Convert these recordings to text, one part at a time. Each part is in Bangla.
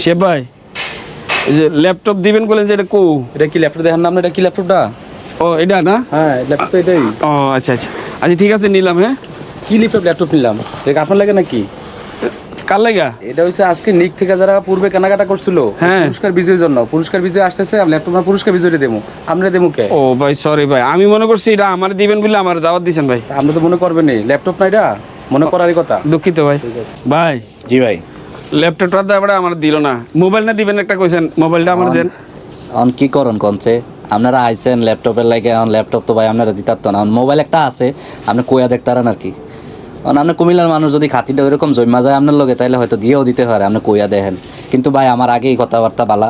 সে ভাই এই যে ল্যাপটপ দিবেন বলেন যে এটা কো। এটা কি ল্যাপটপ দেখার নাম না এটা কি ল্যাপটপটা ও এটা না? হ্যাঁ ল্যাপটপ এটাই। ও আচ্ছা আচ্ছা। আচ্ছা ঠিক আছে নিলাম হ্যাঁ। কি ল্যাপটপ ল্যাপটপ নিলাম? এটা আপনার লাগে নাকি? কার লাগা? এটা হচ্ছে আজকে নিক থেকে যারা পূর্বে কেনাকাটা করছিল হ্যাঁ। পুরস্কার বিজয়ের জন্য। পুরস্কার বিজয় আসতেছে ল্যাপটপ না পুরস্কার বিজয়টা দেবো। আমরা দেবো কে? ও ভাই সরি ভাই আমি মনে করছি এটা আমার দিবেন বলে আমার দাওয়াত দিছেন ভাই। আমরা তো মনে করবেন ল্যাপটপ না এটা? মনে করারই কথা। দুঃখিত ভাই। ভাই। জি ভাই। ল্যাপটপটা দেওয়া আমার দিল না। মোবাইল না দিবেন একটা কইছেন মোবাইলটা আমার দেন। এখন কি করুন কনছে আপনারা আইছেন ল্যাপটপের লাগে এখন ল্যাপটপ তো ভাই আপনারা দিতার তো না মোবাইল একটা আছে আপনি কইয়া দেখতারেন আর কি। কারণ আপনি কুমিল্লার মানুষ যদি খাতিটা ওইরকম জমা যায় আপনার লগে তাহলে হয়তো দিয়েও দিতে পারে আপনি কইয়া দেখেন। কিন্তু ভাই আমার আগেই কথাবার্তা বালা।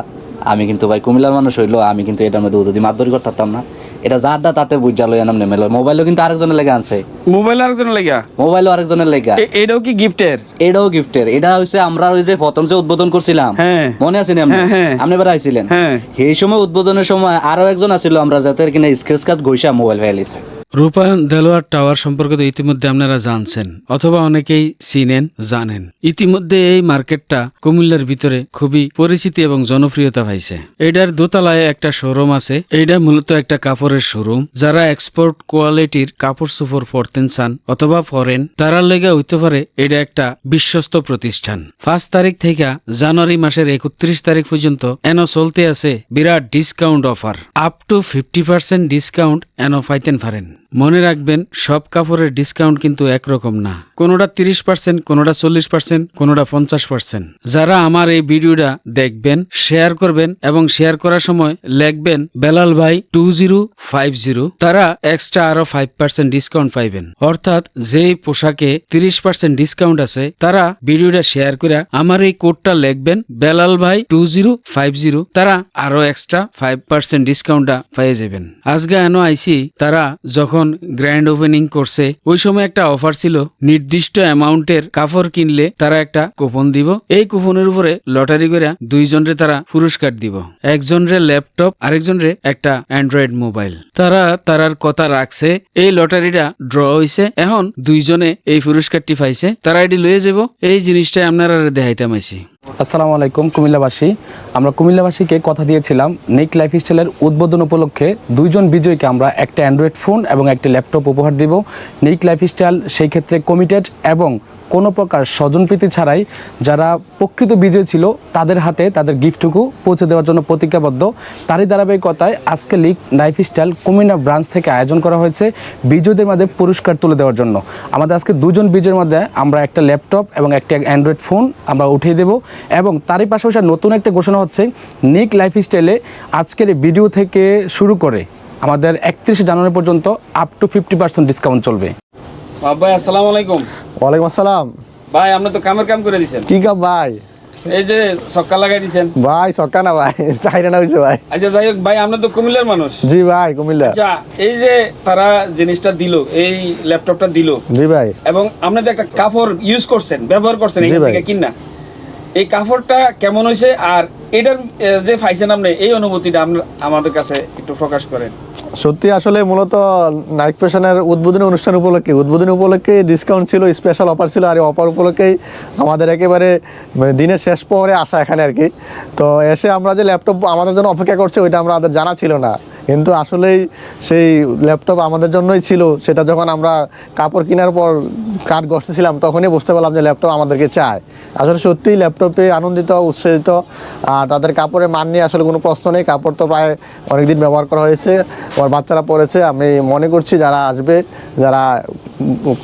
আমি কিন্তু ভাই কুমিল্লার মানুষ হইল আমি কিন্তু এটার মধ্যে উদুদি মাতবরি করতাম না। এটা যার দা তাতে বুঝা লই নাম নেমে মোবাইলও কিন্তু আরেকজনের লেগে আনছে। মোবাইল আরেকজনের লাগা? মোবাইলও আরেকজনের লেগে। এটাও কি গিফটের? এটাও গিফটের। এটা হইছে আমরা ওই যে প্রথম যে উদ্বোধন করছিলাম। হ্যাঁ। মনে আছে আপনি? হ্যাঁ, হ্যাঁ। আপনি এবার আইছিলেন? হ্যাঁ। সেই সময় উদ্বোধনের সময় আরও একজন আছিল আমরা যাতে কিনা স্ক্রেচ কার্ড ঘষা মোবাইল ফেলিছে রূপায়ণ দেলোয়ার টাওয়ার সম্পর্কে তো ইতিমধ্যে আপনারা জানছেন, অথবা অনেকেই চিনেন, জানেন। ইতিমধ্যে এই মার্কেটটা কুমিল্লার ভিতরে খুবই পরিচিতি এবং জনপ্রিয়তা পাইছে। এটার দোতলায় একটা শোরুম আছে। এইটা মূলত একটা কাপড়ের শোরুম। যারা এক্সপোর্ট কোয়ালিটির কাপড় সুপড় পরতেন, চান, অথবা ফরেন তারা লেগে হইতে পারে এটা একটা বিশ্বস্ত প্রতিষ্ঠান। পাঁচ তারিখ থেকে জানুয়ারি মাসের একত্রিশ তারিখ পর্যন্ত এন চলতে আছে বিরাট discount offer up to fifty percent discount N পাইতেন পারেন মনে রাখবেন, সব কাপড়ের ডিসকাউন্ট কিন্তু একরকম না। কোনোটা তিরিশ পার্সেন্ট, কোনোটা চল্লিশ পার্সেন্ট, কোনোটা পঞ্চাশ পার্সেন্ট। যারা আমার এই ভিডিওটা দেখবেন, শেয়ার করবেন এবং শেয়ার করার সময় লিখবেন, বেলাল ভাই টু জিরো ফাইভ জিরো। তারা এক্সট্রা আরও ফাইভ পার্সেন্ট ডিসকাউন্ট পাইবেন। অর্থাৎ যেই পোশাকে তিরিশ পার্সেন্ট ডিসকাউন্ট আছে, তারা ভিডিওটা শেয়ার করে আমার এই কোডটা লিখবেন, বেলাল ভাই টু জিরো ফাইভ জিরো। তারা আরও এক্সট্রা ফাইভ পার্সেন্ট ডিসকাউন্টটা পেয়ে যাবেন। আজকে এনো আইসি তারা যখন গ্র্যান্ড ওপেনিং করছে, ওই সময় একটা অফার ছিল, নির্দিষ্ট অ্যামাউন্টের কাপড় কিনলে তারা একটা কুপন দিব। এই কুপনের উপরে লটারি করে দুইজনরে তারা পুরস্কার দিব। একজনরে ল্যাপটপ আরেকজনরে একটা অ্যান্ড্রয়েড মোবাইল তারা তারার কথা রাখছে, এই লটারিটা ড্র হইছে, এখন দুইজনে এই পুরস্কারটি পাইছে, তারা এটি লয়ে যাব। এই জিনিসটাই আপনারা দেখাইতাম আইছি আসসালামু আলাইকুম, কুমিল্লাবাসী। আমরা কুমিল্লাবাসীকে কথা দিয়েছিলাম নেক লাইফ স্টাইলের উদ্বোধন উপলক্ষে দুইজন বিজয়ীকে আমরা একটা অ্যান্ড্রয়েড ফোন এবং একটি ল্যাপটপ উপহার দিব। নেক লাইফ স্টাইল সেই ক্ষেত্রে কমিটেড এবং কোনো প্রকার স্বজনপ্রীতি ছাড়াই যারা প্রকৃত বিজয় ছিল, তাদের হাতে তাদের গিফটটুকু পৌঁছে দেওয়ার জন্য প্রতিজ্ঞাবদ্ধ। তারই ধারাবাহিকতায় আজকে লিগ লাইফ স্টাইল কুমিনা ব্রাঞ্চ থেকে আয়োজন করা হয়েছে বিজয়ীদের মধ্যে পুরস্কার তুলে দেওয়ার জন্য। আমাদের আজকে দুজন বিজয়ের মধ্যে আমরা একটা ল্যাপটপ এবং একটা অ্যান্ড্রয়েড ফোন আমরা উঠিয়ে দেব এবং তারই পাশাপাশি নতুন একটা ঘোষণা হচ্ছে, নিক লাইফ স্টাইলে আজকের ভিডিও থেকে শুরু করে আমাদের একত্রিশে জানুয়ারি পর্যন্ত up to fifty percent discount চলবে। ভাই, আসসালামু আলাইকুম। ওয়ালাইকুম আসসালাম। ভাই আপনি তো কামের কাম করে দিছেন। কি কাম ভাই? এই যে সক্কা লাগাই দিছেন। ভাই সক্কা না ভাই না হয়েছে ভাই। আচ্ছা যাই হোক ভাই আপনি তো কুমিল্লার মানুষ। জি ভাই কুমিল্লা। আচ্ছা এই যে তারা জিনিসটা দিল এই ল্যাপটপটা দিল জি ভাই। এবং আপনি তো একটা কাপড় ইউজ করছেন ব্যবহার করছেন ভাই। থেকে কিনা। এই কাপড়টা কেমন হয়েছে আর এটার যে পাইছেন আপনি এই অনুভূতিটা আমাদের কাছে একটু প্রকাশ করেন। সত্যি আসলে মূলত নাইক ফ্যাশনের উদ্বোধনী অনুষ্ঠান উপলক্ষে, উদ্বোধনী উপলক্ষে ডিসকাউন্ট ছিল স্পেশাল অফার ছিল আর অফার উপলক্ষেই আমাদের একেবারে মানে দিনের শেষ পরে আসা এখানে আর কি। তো এসে আমরা যে ল্যাপটপ আমাদের জন্য অপেক্ষা করছে, ওইটা আমরা আমাদের জানা ছিল না। কিন্তু আসলেই সেই ল্যাপটপ আমাদের জন্যই ছিল, সেটা যখন আমরা কাপড় কেনার পর কাঠ গসতেছিলাম তখনই বুঝতে পারলাম যে ল্যাপটপ আমাদেরকে চায়। আসলে সত্যিই ল্যাপটপে আনন্দিত, উৎসাহিত, আর তাদের কাপড়ের মান নিয়ে আসলে কোনো প্রশ্ন নেই। কাপড় তো প্রায় অনেকদিন ব্যবহার করা হয়েছে আমার বাচ্চারা পরেছে। আমি মনে করছি যারা আসবে, যারা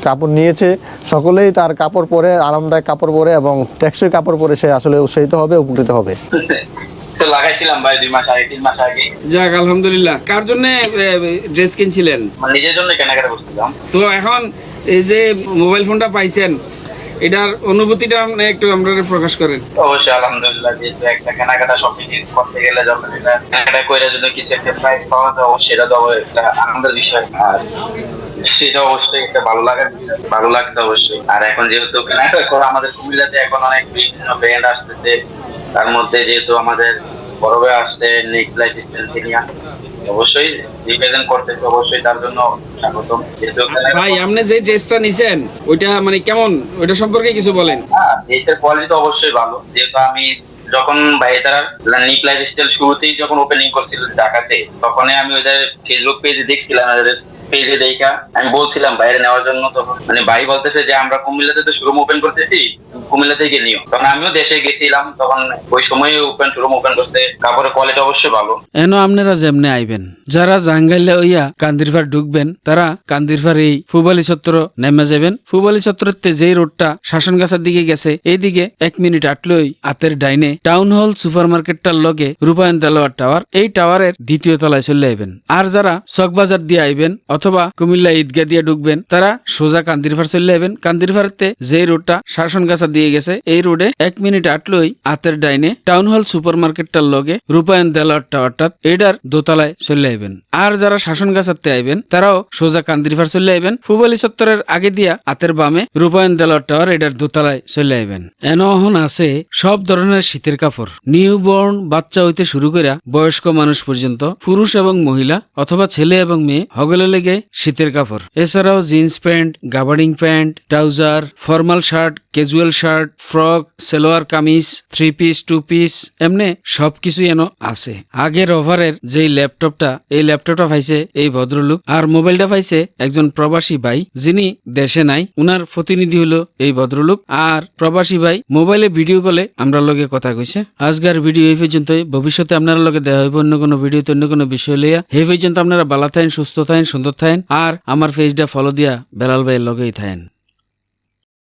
কাপড় নিয়েছে, সকলেই তার কাপড় পরে, আরামদায়ক কাপড় পরে এবং টেকসই কাপড় পরে সে আসলে উৎসাহিত হবে, উপকৃত হবে। লাগাইছিলাম ভাই দুই মাস আগে তিন মাস আগে। যাক আলহামদুলিল্লাহ। কার জন্য ড্রেস কিনছিলেন? মানে নিজের জন্য কেনাকাটা করছিলাম। তো এখন এই যে মোবাইল ফোনটা পাইছেন এটার অনুভূতিটা আপনি একটু আমরা প্রকাশ করেন। অবশ্যই আলহামদুলিল্লাহ যেহেতু একটা কেনাকাটা শপিং করতে গেলে যখন এটা কেনাকাটা করে যদি কিছু একটা প্রাইস পাওয়া যায় অবশ্যই এটা তো একটা আনন্দের বিষয়। আর সেটা অবশ্যই একটা ভালো লাগার ভালো লাগছে অবশ্যই। আর এখন যেহেতু কেনাকাটা করা আমাদের কুমিল্লাতে এখন অনেক বিভিন্ন ব্র্যান্ড আসতেছে। তার মধ্যে যেহেতু আমাদের বড় আসছে নেক্সট লাইফ স্টাইল অবশ্যই রিপ্রেজেন্ট করতেছে অবশ্যই তার জন্য স্বাগতম। ভাই আপনি যে ড্রেসটা নিছেন ওইটা মানে কেমন? ওইটা সম্পর্কে কিছু বলেন। হ্যাঁ ড্রেসের কোয়ালিটি তো অবশ্যই ভালো। যেহেতু আমি যখন ভাই তারা নিক লাইফ স্টাইল শুরুতেই যখন ওপেনিং করছিল ঢাকাতে তখনই আমি ওদের ফেসবুক পেজে দেখছিলাম ওদের পেজে আমি বলছিলাম বাইরে নেওয়ার জন্য মানে ভাই বলতেছে যে আমরা কুমিল্লাতে তো ওপেন করতেছি, কুমিল্লা থেকে নিও। তখন আমিও দেশে গেছিলাম, তখন ওই ওপেন ওপেন করতে, কাপড়ের কোয়ালিটি অবশ্যই ভালো। আপনারা যেমনে আইবেন, যারা জাঙ্গাইলে ওইয়া কান্দিরফার ঢুকবেন, তারা কান্দিরফার এই ফুবালি চত্বর নেমে যাবেন ফুবালি চত্বরতে যেই রোডটা শাসনগাছার দিকে গেছে, এইদিকে এক মিনিট আটলই আতের ডাইনে টাউন হল সুপার মার্কেটটার লগে রূপায়ণ দেলোয়ার টাওয়ার এই টাওয়ারের দ্বিতীয় তলায় চলে আইবেন। আর যারা চকবাজার দিয়ে আইবেন অথবা কুমিল্লা ঈদগা দিয়ে ঢুকবেন, তারা সোজা কান্দিরফার চলে আইবেন কান্দিরফারতে যেই রোডটা শাসনগাছা দিয়ে গেছে, এই রোডে এক মিনিট আটলই আতের ডাইনে টাউন হল সুপার মার্কেটটার লগে রূপায়ণ দেলোয়ার টাওয়ারটা এটার দোতলায় চলে আইবেন আর যারা শাসন শাসনগাছাতে আইবেন, তারাও সোজা কান্দিরফার চলে আইবেন ফুবালি চত্বরের আগে দিয়া আতের বামে রূপায়ণ দেলোয়ার টাওয়ার এডার দোতলায় চলে আইবেন এনহন আছে সব ধরনের শীতের কাপড়। নিউ বর্ন বাচ্চা হইতে শুরু করে বয়স্ক মানুষ পর্যন্ত, পুরুষ এবং মহিলা অথবা ছেলে এবং মেয়ে হগলে লেগে শীতের কাপড়। এছাড়াও jeans pant, gabardine pant, trouser, formal shirt, casual shirt, frock, salwar kameez three piece two piece এমনি সবকিছু এন আছে। আগের ওভারের যেই ল্যাপটপটা, এই ল্যাপটপটা পাইছে এই ভদ্রলোক আর মোবাইলটা পাইছে একজন প্রবাসী ভাই যিনি দেশে নাই। উনার প্রতিনিধি হলো এই ভদ্রলোক আর প্রবাসী ভাই মোবাইলে ভিডিও কলে আমরা লগে কথা কইছে। আজকের ভিডিও এই পর্যন্ত ভবিষ্যতে আপনারা লগে দেখা হইব অন্য কোনো ভিডিওতে, অন্য কোনো বিষয় লইয়া। এই পর্যন্ত আপনারা ভালো থাকেন, সুস্থ থাকেন, সুন্দর থাকেন আর আমার পেজটা ফলো দিয়া বেলাল ভাইয়ের লগেই থাকেন